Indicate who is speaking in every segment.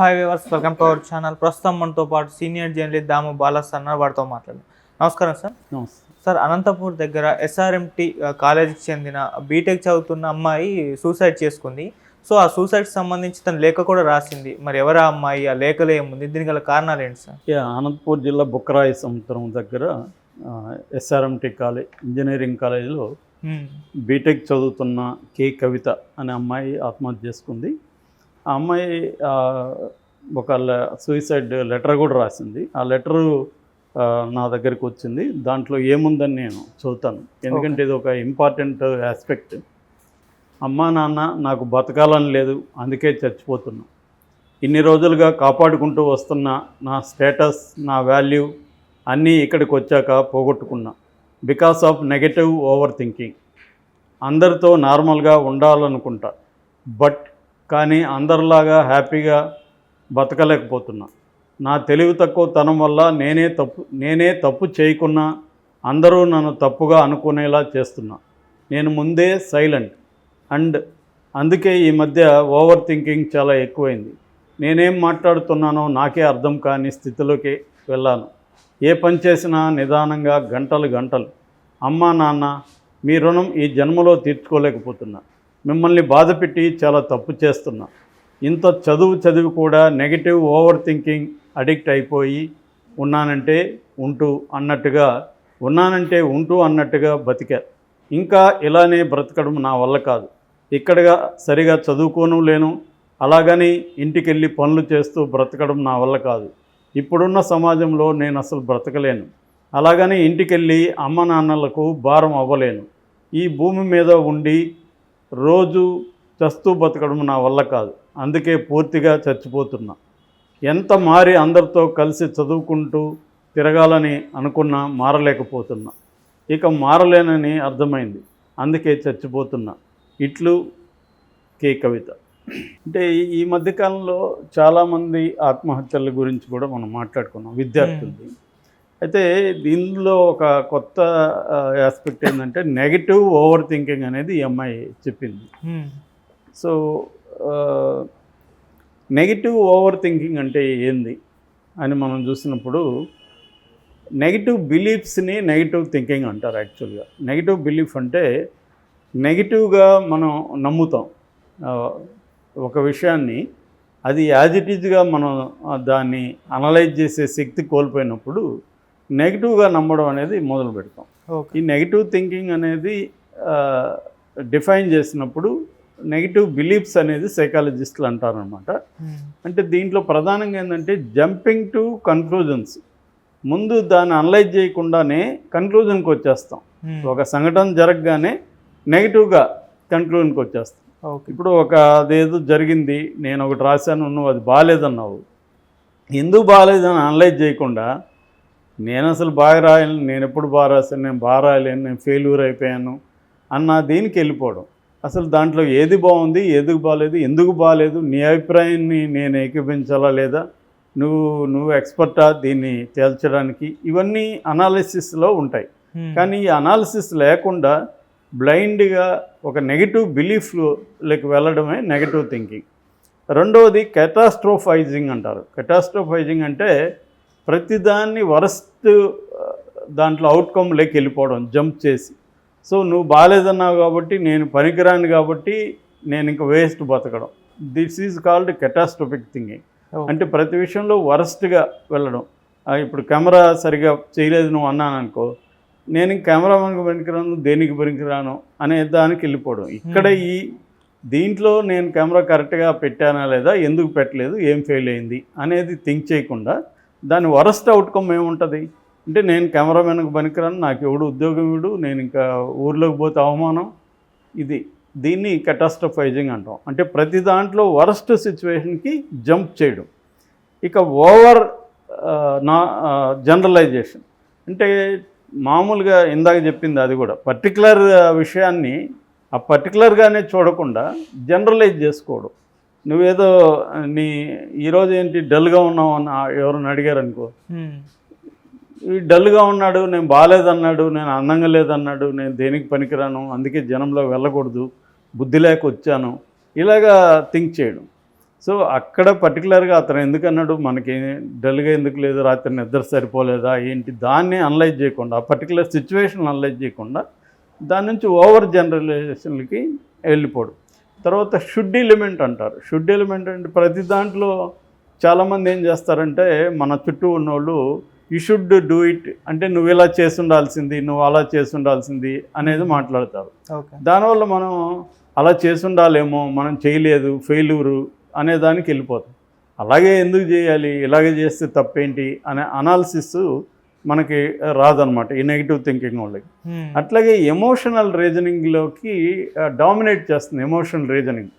Speaker 1: Hi viewers welcome to our channel. ప్రస్తుతం మనతో పాటు సీనియర్ జర్నలిస్ట్ దాము బాలస్ అన్న వారితో మాట్లాడు నమస్కారం సార్. సార్ అనంతపూర్ దగ్గర ఎస్ఆర్ఎంటి కాలేజీకి చెందిన బీటెక్ చదువుతున్న అమ్మాయి సూసైడ్ చేసుకుంది. సో ఆ సూసైడ్కి సంబంధించి తన లేఖ కూడా రాసింది. మరి ఎవరా అమ్మాయి? ఆ లేఖలో ఏముంది? దీనికి గల కారణాలు ఏంటి సార్?
Speaker 2: అనంతపూర్ జిల్లా బుక్కరాయి సముద్రం దగ్గర ఎస్ఆర్ఎంటి కాలేజ్ ఇంజనీరింగ్ కాలేజీలో. బీటెక్ చదువుతున్న కే కవిత అనే అమ్మాయి ఆత్మహత్య చేసుకుంది. ఆ అమ్మాయి ఒక సూసైడ్ లెటర్ కూడా రాసింది. ఆ లెటరు నా దగ్గరికి వచ్చింది. దాంట్లో ఏముందని నేను చదువుతాను ఎందుకంటే ఇది ఒక ఇంపార్టెంట్ ఆస్పెక్ట్ అమ్మా నాన్న నాకు బతకాలని లేదు. అందుకే చచ్చిపోతున్నా. ఇన్ని రోజులుగా కాపాడుకుంటూ వస్తున్న నా స్టేటస్ నా వాల్యూ అన్నీ ఇక్కడికి వచ్చాక పోగొట్టుకున్నా. Because of negative over thinking అందరితో నార్మల్గా ఉండాలనుకుంటా. బట్ కానీ అందరిలాగా హ్యాపీగా బతకలేకపోతున్నా. నా తెలివి తక్కువ తనం వల్ల నేనే తప్పు నేనే తప్పు చేయకున్నా అందరూ నన్ను తప్పుగా అనుకునేలా చేస్తున్నా. నేను ముందే సైలెంట్. అండ్ అందుకే ఈ మధ్య ఓవర్ థింకింగ్ చాలా ఎక్కువైంది. నేనేం మాట్లాడుతున్నానో నాకే అర్థం కాని స్థితిలోకి వెళ్ళాను. ఏ పని చేసినా నిదానంగా గంటలు గంటలు. అమ్మా నాన్న మీ రుణం ఈ జన్మలో తీర్చుకోలేకపోతున్నా. మిమ్మల్ని బాధపెట్టి చాలా తప్పు చేస్తున్నా. ఇంత చదువు చదివి కూడా నెగిటివ్ ఓవర్ థింకింగ్ అడిక్ట్ అయిపోయి ఉన్నానంటే ఉంటూ అన్నట్టుగా ఉన్నానంటే ఉంటూ అన్నట్టుగా బతికా. ఇంకా ఇలానే బ్రతకడం నా వల్ల కాదు. ఇక్కడగా సరిగా చదువుకోను లేను. అలాగని ఇంటికెళ్ళి పనులు చేస్తూ బ్రతకడం నా వల్ల కాదు. ఇప్పుడున్న సమాజంలో నేను అసలు బ్రతకలేను. అలాగని ఇంటికెళ్ళి అమ్మ నాన్నలకు భారం అవ్వలేను. ఈ భూమి మీద ఉండి రోజు చస్తూ బతకడం నా వల్ల కాదు. అందుకే పూర్తిగా చచ్చిపోతున్నా. ఎంత మారి అందరితో కలిసి చదువుకుంటూ తిరగాలని అనుకున్నా మారలేకపోతున్నా. ఇక మారలేనని అర్థమైంది. అందుకే చచ్చిపోతున్నా. ఇట్లు కే కవిత. అంటే ఈ- మధ్యకాలంలో చాలామంది ఆత్మహత్యల గురించి కూడా మనం మాట్లాడుకున్నాం. విద్యార్థులది. అయితే దీనిలో ఒక కొత్త ఆస్పెక్ట్ ఏంటంటే నెగిటివ్ ఓవర్ థింకింగ్ అనేది ఈ అమ్మాయి చెప్పింది. సో నెగిటివ్ ఓవర్ థింకింగ్ అంటే ఏంది అని మనం చూసినప్పుడు నెగిటివ్ బిలీఫ్స్ని నెగిటివ్ థింకింగ్ అంటారు యాక్చువల్గా నెగిటివ్ బిలీఫ్ అంటే నెగిటివ్గా మనం నమ్ముతాం. ఒక విషయాన్ని అది యాజ్ ఇట్ ఈజ్గా మనం దాన్ని అనలైజ్ చేసే శక్తి కోల్పోయినప్పుడు నెగిటివ్గా నమ్మడం అనేది మొదలు పెడతాం. ఈ నెగిటివ్ థింకింగ్ అనేది డిఫైన్ చేసినప్పుడు నెగిటివ్ బిలీఫ్స్ అనేది సైకాలజిస్టులు అంటారనమాట. అంటే దీంట్లో ప్రధానంగా ఏంటంటే జంపింగ్ టు కన్క్లూజన్స్. ముందు దాన్ని అనలైజ్ చేయకుండానే కన్క్లూజన్కి వచ్చేస్తాం. ఒక సంఘటన జరగగానే నెగిటివ్గా కన్క్లూజన్కి వచ్చేస్తాం. ఇప్పుడు ఒక అదేదో జరిగింది నేను ఒకటి రాశాను నువ్వు అది బాగాలేదన్నావు. ఎందుకు బాగాలేదని అనలైజ్ చేయకుండా నేను అసలు బాగా రాయలేను నేను ఎప్పుడు బాగా రాశాను నేను బాగా రాయలేను నేను ఫెయిల్యూర్ అయిపోయాను అన్న దీనికి వెళ్ళిపోవడం. అసలు దాంట్లో ఏది బాగుంది ఏది బాగాలేదు ఎందుకు బాగాలేదు నీ అభిప్రాయాన్ని నేను ఏకీపించాలా లేదా నువ్వు నువ్వు ఎక్స్పర్టా దీన్ని తేల్చడానికి ఇవన్నీ అనాలిసిస్లో ఉంటాయి. కానీ ఈ అనాలిసిస్ లేకుండా బ్లైండ్గా ఒక నెగిటివ్ బిలీఫ్లోకి వెళ్ళడమే నెగిటివ్ థింకింగ్ రెండవది కెటాస్ట్రోఫైజింగ్ అంటారు. కెటాస్ట్రోఫైజింగ్ అంటే ప్రతిదాన్ని వరస్ట్ దాంట్లో అవుట్కమ్లోకి వెళ్ళిపోవడం జంప్ చేసి. సో నువ్వు బాగాలేదన్నావు కాబట్టి నేను పనికిరాను కాబట్టి నేను ఇంకా వేస్ట్ బతకడం. This is called catastrophic thinking. అంటే ప్రతి విషయంలో వరస్ట్గా వెళ్ళడం. ఇప్పుడు కెమెరా సరిగా చేయలేదు నువ్వు అన్నాను అనుకో నేను కెమెరామెన్కి పనికిరాను దేనికి పనికిరాను అనే దానికి వెళ్ళిపోవడం. ఇక్కడ ఈ దీంట్లో నేను కెమెరా కరెక్ట్గా పెట్టానా లేదా ఎందుకు పెట్టలేదు ఏం ఫెయిల్ అయింది అనేది థింక్ చేయకుండా దాని వరస్ట్ అవుట్కమ్ ఏముంటుంది? అంటే నేను కెమెరామెన్కి పనికిరాను నాకు ఎవడు ఉద్యోగం ఇవ్వడు నేను ఇంకా ఊర్లోకి పోతే అవమానం. ఇది దీన్ని కెటాస్ట్రఫైజింగ్ అంటాం. అంటే ప్రతి దాంట్లో వరస్ట్ సిచ్యువేషన్కి జంప్ చేయడం. ఇక ఓవర్ నా జనరలైజేషన్ అంటే మామూలుగా ఇందాక చెప్పింది అది కూడా. పర్టికులర్ విషయాన్ని ఆ పర్టికులర్గానే చూడకుండా జనరలైజ్ చేసుకోవడం. నువ్వేదో నీ ఈరోజు ఏంటి డల్గా ఉన్నావు అని ఎవరైనా అడిగారు అనుకో డల్గా ఉన్నాడు నేను బాగాలేదన్నాడు నేను అందంగా లేదన్నాడు నేను దేనికి పనికిరాను అందుకే జనంలో వెళ్ళకూడదు బుద్ధి లేక వచ్చాను ఇలాగా థింక్ చేయడం. సో అక్కడ పర్టికులర్గా అతను ఎందుకు అన్నాడు మనకి డల్గా ఎందుకు లేదు రాత్రి నిద్ర సరిపోలేదా ఏంటి దాన్ని అనలైజ్ చేయకుండా ఆ పర్టికులర్ సిచ్యువేషన్ అనలైజ్ చేయకుండా దాని నుంచి ఓవర్ జనరలైజేషన్లకి వెళ్ళిపోవడం తర్వాత షుడ్ ఎలిమెంట్ అంటారు. షుడ్ ఎలిమెంట్ అంటే ప్రతి దాంట్లో చాలామంది ఏం చేస్తారంటే మన చుట్టూ ఉన్నోళ్ళు యూ షుడ్ డూ ఇట్ అంటే నువ్వు ఇలా చేసి ఉండాల్సింది నువ్వు అలా చేసి ఉండాల్సింది అనేది మాట్లాడతారు.
Speaker 1: ఓకే.
Speaker 2: దానివల్ల మనం అలా చేసి ఉండాలేమో మనం చేయలేదు ఫెయిల్యూరు అనే దానికి వెళ్ళిపోతాం. అలాగే ఎందుకు చేయాలి? ఇలాగే చేస్తే తప్పేంటి? అనే అనాలిసిస్ మనకి రాదనమాట ఈ నెగిటివ్ థింకింగ్ వాళ్ళకి. అట్లాగే ఎమోషనల్ రీజనింగ్లోకి డామినేట్ చేస్తుంది ఎమోషనల్ రీజనింగ్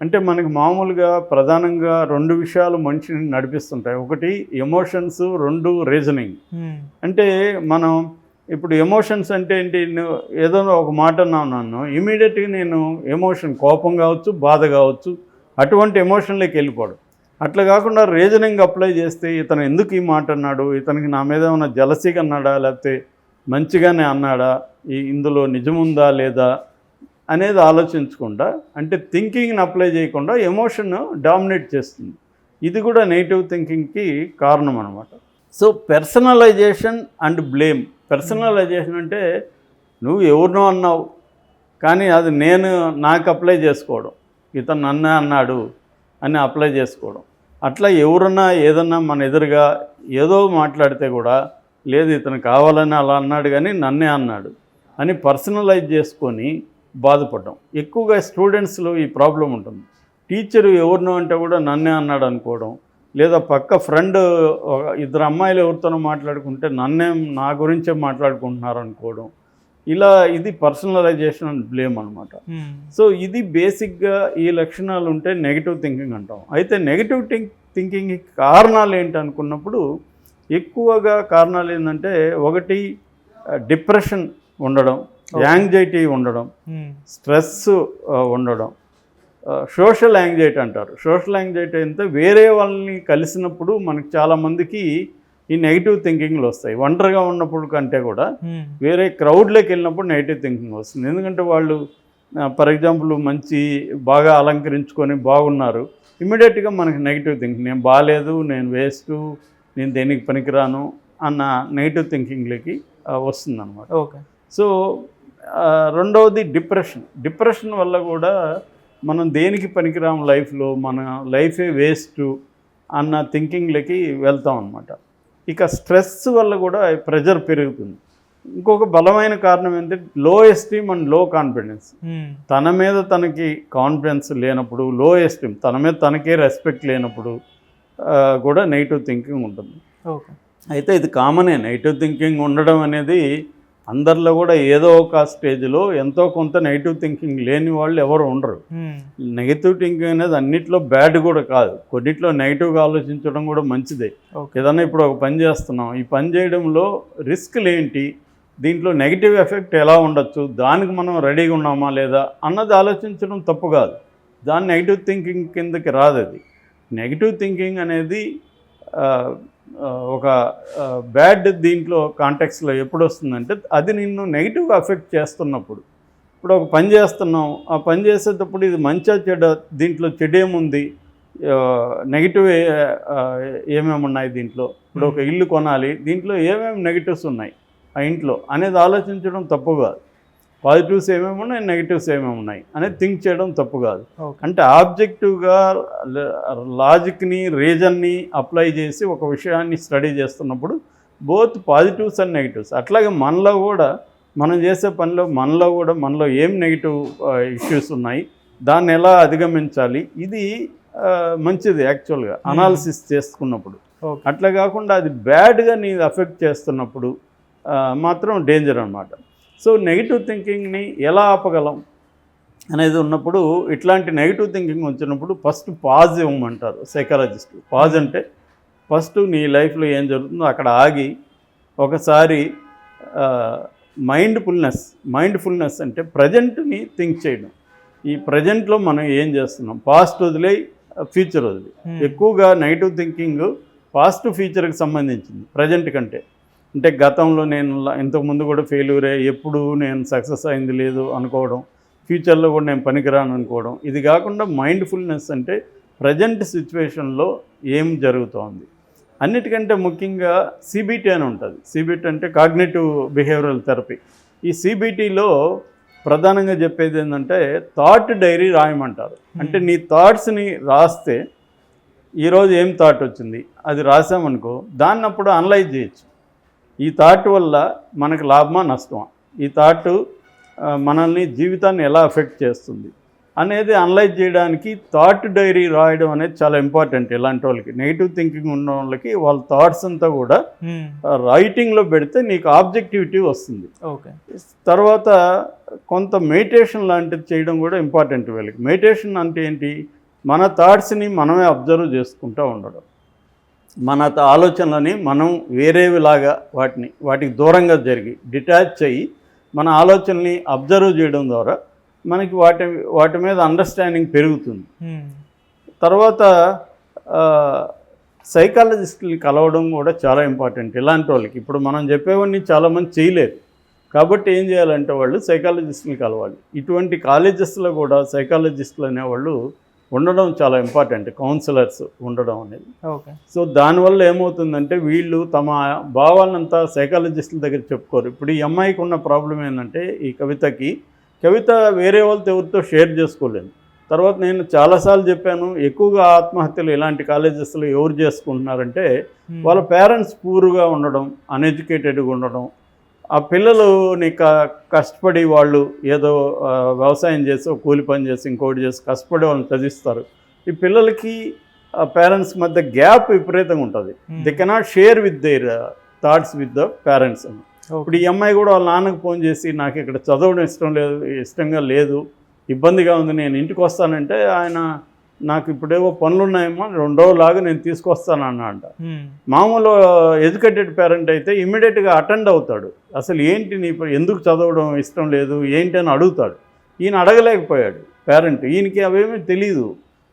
Speaker 2: అంటే మనకి మామూలుగా ప్రధానంగా రెండు విషయాలు మనిషిని నడిపిస్తుంటాయి. ఒకటి ఎమోషన్స్ రెండు రీజనింగ్ అంటే మనం ఇప్పుడు ఎమోషన్స్ అంటే ఏంటి? ఏదో ఒక మాట అన్నావు నన్ను ఇమీడియట్గా నేను ఎమోషన్ కోపం కావచ్చు బాధ కావచ్చు అటువంటి ఎమోషన్లోకి వెళ్ళిపోవడం. అట్లా కాకుండా రీజనింగ్ అప్లై చేస్తే ఇతను ఎందుకు ఈ మాట అన్నాడు? ఇతనికి నా మీద ఏమైనా జలసీగా అన్నాడా? లేకపోతే మంచిగానే అన్నాడా? ఈ ఇందులో నిజముందా లేదా? అనేది ఆలోచించకుండా అంటే థింకింగ్ని అప్లై చేయకుండా ఎమోషన్ డామినేట్ చేస్తుంది. ఇది కూడా నెగిటివ్ థింకింగ్కి కారణం అనమాట so personalization and blame personalization అంటే నువ్వు ఎవరినో అన్నావు కానీ అది నేను నాకు అప్లై చేసుకోవడం. ఇతను నన్నే అన్నాడు అని అప్లై చేసుకోవడం. అట్లా ఎవరన్నా ఏదన్నా మన ఎదురుగా ఏదో మాట్లాడితే కూడా లేదు ఇతను కావాలని అలా అన్నాడు కానీ నన్నే అన్నాడు అని పర్సనలైజ్ చేసుకొని బాధపడడం. ఎక్కువగా స్టూడెంట్స్లో ఈ ప్రాబ్లం ఉంటుంది. టీచరు ఎవరినో అంటే కూడా నన్నే అన్నాడు అనుకోవడం లేదా పక్క ఫ్రెండ్ ఇద్దరు అమ్మాయిలు ఎవరితోనో మాట్లాడుకుంటే నన్నే నా గురించే మాట్లాడుకుంటున్నారు అనుకోవడం ఇలా ఇది పర్సనలైజేషన్ అండ్ బ్లేమ్ అనమాట సో ఇది బేసిక్గా ఈ లక్షణాలు ఉంటే నెగిటివ్ థింకింగ్ అంటాం. అయితే నెగిటివ్ థింక్ థింకింగ్ కారణాలు ఏంటి అనుకున్నప్పుడు ఎక్కువగా కారణాలు ఏంటంటే ఒకటి డిప్రెషన్ ఉండడం యాంగ్జైటీ ఉండడం స్ట్రెస్ ఉండడం. సోషల్ యాంగ్జైటీ అంటారు. సోషల్ యాంగ్జైటీ అంటే వేరే వాళ్ళని కలిసినప్పుడు మనకి చాలామందికి ఈ నెగిటివ్ థింకింగ్లు వస్తాయి. ఒంటరిగా ఉన్నప్పుడు కంటే కూడా వేరే క్రౌడ్లోకి వెళ్ళినప్పుడు నెగిటివ్ థింకింగ్ వస్తుంది. ఎందుకంటే వాళ్ళు ఫర్ ఎగ్జాంపుల్ మంచి బాగా అలంకరించుకొని బాగున్నారు. ఇమ్మీడియట్గా మనకి నెగిటివ్ థింకింగ్ నేను బాగాలేదు నేను వేస్ట్ నేను దేనికి పనికిరాను అన్న నెగిటివ్ థింకింగ్లోకి వస్తుంది అనమాట
Speaker 1: ఓకే.
Speaker 2: సో రెండవది డిప్రెషన్ డిప్రెషన్ వల్ల కూడా మనం దేనికి పనికిరాం లైఫ్లో? మన లైఫే వేస్ట్ అన్న థింకింగ్లకి వెళ్తాం అనమాట ఇక స్ట్రెస్ వల్ల కూడా ప్రెజర్ పెరుగుతుంది. ఇంకొక బలమైన కారణం ఏంటంటే లో ఎస్టీమ్ అండ్లో కాన్ఫిడెన్స్ తన మీద తనకి కాన్ఫిడెన్స్ లేనప్పుడు లో ఎస్టీమ్ తన మీద తనకే రెస్పెక్ట్ లేనప్పుడు కూడా నెగిటివ్ థింకింగ్ ఉంటుంది. అయితే ఇది కామనే నెగిటివ్ థింకింగ్ ఉండడం అనేది అందరిలో కూడా ఏదో ఒక స్టేజ్లో ఎంతో కొంత నెగిటివ్ థింకింగ్ లేని వాళ్ళు ఎవరు ఉండరు. నెగిటివ్ థింకింగ్ అనేది అన్నిట్లో బ్యాడ్ కూడా కాదు. కొన్నిట్లో నెగిటివ్గా ఆలోచించడం కూడా మంచిదే. ఏదన్నా ఇప్పుడు ఒక పని చేస్తున్నాం. ఈ పని చేయడంలో రిస్క్లు ఏంటి దీంట్లో నెగిటివ్ ఎఫెక్ట్ ఎలా ఉండొచ్చు? దానికి మనం రెడీగా ఉన్నామా లేదా? అన్నది ఆలోచించడం తప్పు కాదు. దాని నెగిటివ్ థింకింగ్ కిందకి రాదు అది నెగిటివ్ థింకింగ్ అనేది ఒక బ్యాడ్ దీంట్లో కాంటెక్స్లో ఎప్పుడు వస్తుందంటే అది నిన్ను నెగిటివ్గా అఫెక్ట్ చేస్తున్నప్పుడు. ఇప్పుడు ఒక పని చేస్తున్నాం ఆ పని చేసేటప్పుడు ఇది మంచిగా చెడ్డ దీంట్లో చెడేముంది? నెగిటివ్ ఏమేమి ఉన్నాయి దీంట్లో? ఇప్పుడు ఒక ఇల్లు కొనాలి దీంట్లో ఏమేమి నెగిటివ్స్ ఉన్నాయి ఆ ఇంట్లో అనేది ఆలోచించడం తప్పు కాదు. పాజిటివ్స్ ఏమేమి ఉన్నాయి నెగిటివ్స్ ఏమేమి ఉన్నాయి అనేది థింక్ చేయడం తప్పు కాదు. అంటే ఆబ్జెక్టివ్గా లాజిక్ని రీజన్ని అప్లై చేసి ఒక విషయాన్ని స్టడీ చేస్తున్నప్పుడు బోత్ పాజిటివ్స్ అండ్ నెగిటివ్స్. అట్లాగే మనలో కూడా మనం చేసే పనిలో మనలో కూడా మనలో ఏం నెగిటివ్ ఇష్యూస్ ఉన్నాయి దాన్ని ఎలా అధిగమించాలి ఇది మంచిది యాక్చువల్గా అనాలిసిస్ చేసుకున్నప్పుడు. అట్లా కాకుండా అది బ్యాడ్గా నీ అఫెక్ట్ చేస్తున్నప్పుడు మాత్రం డేంజర్ అనమాట సో నెగిటివ్ థింకింగ్ని ఎలా ఆపగలం అనేది ఉన్నప్పుడు ఇట్లాంటి నెగిటివ్ థింకింగ్ వచ్చినప్పుడు ఫస్ట్ పాజ్ ఇవ్వమంటారు సైకాలజిస్ట్ పాజ్ అంటే ఫస్ట్ నీ లైఫ్లో ఏం జరుగుతుందో అక్కడ ఆగి ఒకసారి మైండ్ఫుల్నెస్ మైండ్ఫుల్నెస్ అంటే ప్రజెంట్ని థింక్ చేయడం. ఈ ప్రజెంట్లో మనం ఏం చేస్తున్నాం? పాస్ట్ వదిలే ఫ్యూచర్ వదిలే ఎక్కువగా నెగిటివ్ థింకింగ్ పాస్ట్ ఫ్యూచర్కి సంబంధించింది ప్రజెంట్ కంటే. అంటే గతంలో నేను ఇంతకుముందు కూడా ఫెయిల్యూరే ఎప్పుడు నేను సక్సెస్ అయింది లేదు అనుకోవడం ఫ్యూచర్లో కూడా నేను పనికిరాను అనుకోవడం ఇది కాకుండా మైండ్ఫుల్నెస్ అంటే ప్రజెంట్ సిచ్యువేషన్లో ఏం జరుగుతోంది. అన్నిటికంటే ముఖ్యంగా సిబిటి అని ఉంటుంది. సిబిటి అంటే కాగ్నేటివ్ బిహేవియరల్ థెరపీ ఈ సిబిటిలో ప్రధానంగా చెప్పేది ఏంటంటే థాట్ డైరీ రాయమంటారు. అంటే నీ థాట్స్ని రాస్తే ఈరోజు ఏం థాట్ వచ్చింది? అది రాసామనుకో దాన్ని అప్పుడు అనలైజ్ చేయొచ్చు. ఈ థాట్ వల్ల మనకు లాభమా నష్టమా? ఈ థాట్ మనల్ని జీవితాన్ని ఎలా ఎఫెక్ట్ చేస్తుంది? అనేది అనలైజ్ చేయడానికి థాట్ డైరీ రాయడం అనేది చాలా ఇంపార్టెంట్ ఇలాంటి వాళ్ళకి. నెగిటివ్ థింకింగ్ ఉన్న వాళ్ళకి వాళ్ళ థాట్స్ అంతా కూడా. రైటింగ్లో పెడితే నీకు ఆబ్జెక్టివిటీ వస్తుంది.
Speaker 1: ఓకే.
Speaker 2: తర్వాత కొంత మెడిటేషన్ లాంటిది చేయడం కూడా ఇంపార్టెంట్ వీళ్ళకి. మెడిటేషన్ అంటే ఏంటి? మన థాట్స్ని మనమే అబ్జర్వ్ చేసుకుంటూ ఉండడం. మన ఆలోచనలని మనం వేరేవిలాగా వాటిని వాటికి దూరంగా జరిగి డిటాచ్ అయ్యి మన ఆలోచనని అబ్జర్వ్ చేయడం ద్వారా మనకి వాటి వాటి మీద అండర్స్టాండింగ్ పెరుగుతుంది. తర్వాత సైకాలజిస్టులు కలవడం కూడా చాలా ఇంపార్టెంట్ ఇలాంటి వాళ్ళకి ఇప్పుడు మనం చెప్పేవన్నీ చాలామంది చేయలేరు. కాబట్టి ఏం చేయాలంటే వాళ్ళు సైకాలజిస్టులు కలవాలి. ఇటువంటి కాలేజెస్లో కూడా సైకాలజిస్టులు అనేవాళ్ళు ఉండడం చాలా ఇంపార్టెంట్ కౌన్సిలర్స్ ఉండడం అనేది.
Speaker 1: ఓకే
Speaker 2: సో దానివల్ల ఏమవుతుందంటే వీళ్ళు తమ భావాలంతా సైకాలజిస్టుల దగ్గర చెప్పుకోరు. ఇప్పుడు ఈ అమ్మాయికి ఉన్న ప్రాబ్లం ఏంటంటే ఈ కవితకి కవిత వేరే వాళ్ళతో ఎవరితో షేర్ చేసుకోలేదు. తర్వాత నేను చాలాసార్లు చెప్పాను ఎక్కువగా ఆత్మహత్యలు ఇలాంటి కాలేజెస్లో ఎవరు చేసుకుంటున్నారంటే
Speaker 1: మ్మ్.
Speaker 2: వాళ్ళ పేరెంట్స్ పూర్గా ఉండడం అన్ఎడ్యుకేటెడ్గా ఉండడం ఆ పిల్లలుని క కష్టపడి వాళ్ళు ఏదో వ్యవసాయం చేసి కూలి పని చేసి ఇంకోటి చేసి కష్టపడి వాళ్ళని చదివిస్తారు ఈ పిల్లలకి పేరెంట్స్ మధ్య గ్యాప్ విపరీతంగా ఉంటుంది. They cannot share with their thoughts with the parents అని. ఇప్పుడు ఈ అమ్మాయి కూడా వాళ్ళ నాన్నకు ఫోన్ చేసి నాకు ఇక్కడ చదవడం ఇష్టం లేదు ఇష్టంగా లేదు ఇబ్బందిగా ఉంది నేను ఇంటికి వస్తానంటే ఆయన నాకు ఇప్పుడేవో పనులు ఉన్నాయేమో రెండు రోజులాగా నేను తీసుకొస్తాను అన్న అంట
Speaker 1: మ్మ్.
Speaker 2: మామూలు ఎడ్యుకేటెడ్ పేరెంట్ అయితే ఇమ్మీడియట్గా అటెండ్ అవుతాడు. అసలు ఏంటి నీ ఎందుకు చదవడం ఇష్టం లేదు ఏంటి అని అడుగుతాడు. ఈయన అడగలేకపోయాడు పేరెంట్ ఈయనకి అవేమీ తెలియదు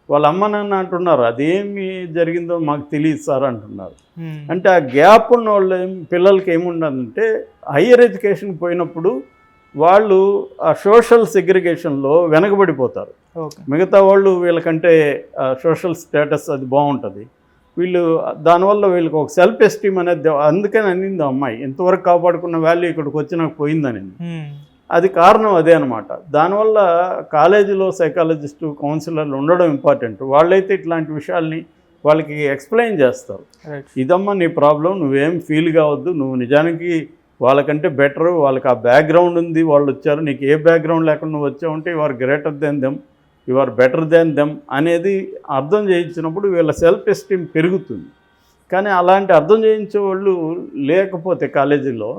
Speaker 2: వాళ్ళ అమ్మ నాన్న అంటున్నారు అదేమి జరిగిందో మాకు తెలియదు సార్ అంటున్నారు. అంటే ఆ గ్యాప్ ఉన్న వాళ్ళు పిల్లలకి ఏముండదంటే హయ్యర్ ఎడ్యుకేషన్ పోయినప్పుడు వాళ్ళు ఆ సోషల్ సెగ్రిగేషన్లో వెనకబడిపోతారు. మిగతా వాళ్ళు వీళ్ళకంటే సోషల్ స్టేటస్ అది బాగుంటుంది. వీళ్ళు దానివల్ల వీళ్ళకి ఒక సెల్ఫ్ ఎస్టీమ్ అనేది అందుకని అనింది అమ్మాయి. ఎంతవరకు కాపాడుకున్న వాల్యూ ఇక్కడికి వచ్చి నాకు పోయిందనింది.
Speaker 1: మ్మ్.
Speaker 2: అది కారణం అదే అనమాట దానివల్ల కాలేజీలో సైకాలజిస్టు కౌన్సిలర్లు ఉండడం ఇంపార్టెంట్ వాళ్ళైతే ఇట్లాంటి విషయాల్ని వాళ్ళకి ఎక్స్ప్లెయిన్ చేస్తారు. ఇదమ్మా నీ ప్రాబ్లం నువ్వేం ఫీల్ కావద్దు నువ్వు నిజానికి వాళ్ళకంటే బెటర్ వాళ్ళకి ఆ బ్యాక్గ్రౌండ్ ఉంది వాళ్ళు వచ్చారు. నీకు ఏ బ్యాక్గ్రౌండ్ లేకుండా వచ్చావంటే you are greater than them you are better than them అనేది అర్థం చేయించినప్పుడు వీళ్ళ సెల్ఫ్ ఎస్టీమ్ పెరుగుతుంది. కానీ అలాంటి అర్థం చేయించే వాళ్ళు లేకపోతే కాలేజీలో.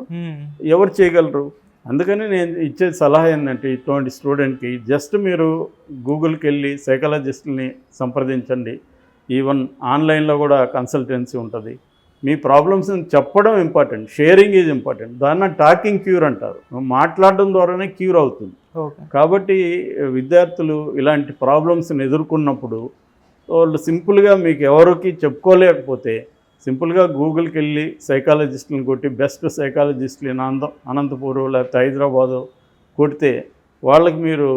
Speaker 2: ఎవరు చేయగలరు? అందుకని నేను ఇచ్చే సలహా ఏంటంటే ఇటువంటి స్టూడెంట్కి జస్ట్ మీరు గూగుల్కి వెళ్ళి సైకాలజిస్టుల్ని సంప్రదించండి. ఈవెన్ ఆన్లైన్లో కూడా కన్సల్టెన్సీ ఉంటుంది. మీ ప్రాబ్లమ్స్ని చెప్పడం ఇంపార్టెంట్ షేరింగ్ ఈజ్ ఇంపార్టెంట్. దాన్ని టాకింగ్ క్యూర్ అంటారు. మాట్లాడడం ద్వారానే క్యూర్ అవుతుంది. కాబట్టి విద్యార్థులు ఇలాంటి ప్రాబ్లమ్స్ని ఎదుర్కొన్నప్పుడు వాళ్ళు సింపుల్గా మీకు ఎవరికి చెప్పుకోలేకపోతే సింపుల్గా గూగుల్కి వెళ్ళి సైకాలజిస్టులను కొట్టి బెస్ట్ సైకాలజిస్టులు ఇన్ అనంత అనంతపూర్ లేకపోతే హైదరాబాదు కొడితే వాళ్ళకి మీరు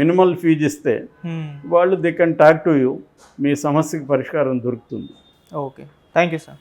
Speaker 2: మినిమల్ ఫీజు ఇస్తే. వాళ్ళు they can talk to you. మీ సమస్యకి పరిష్కారం దొరుకుతుంది.
Speaker 1: ఓకే. Thank you sir.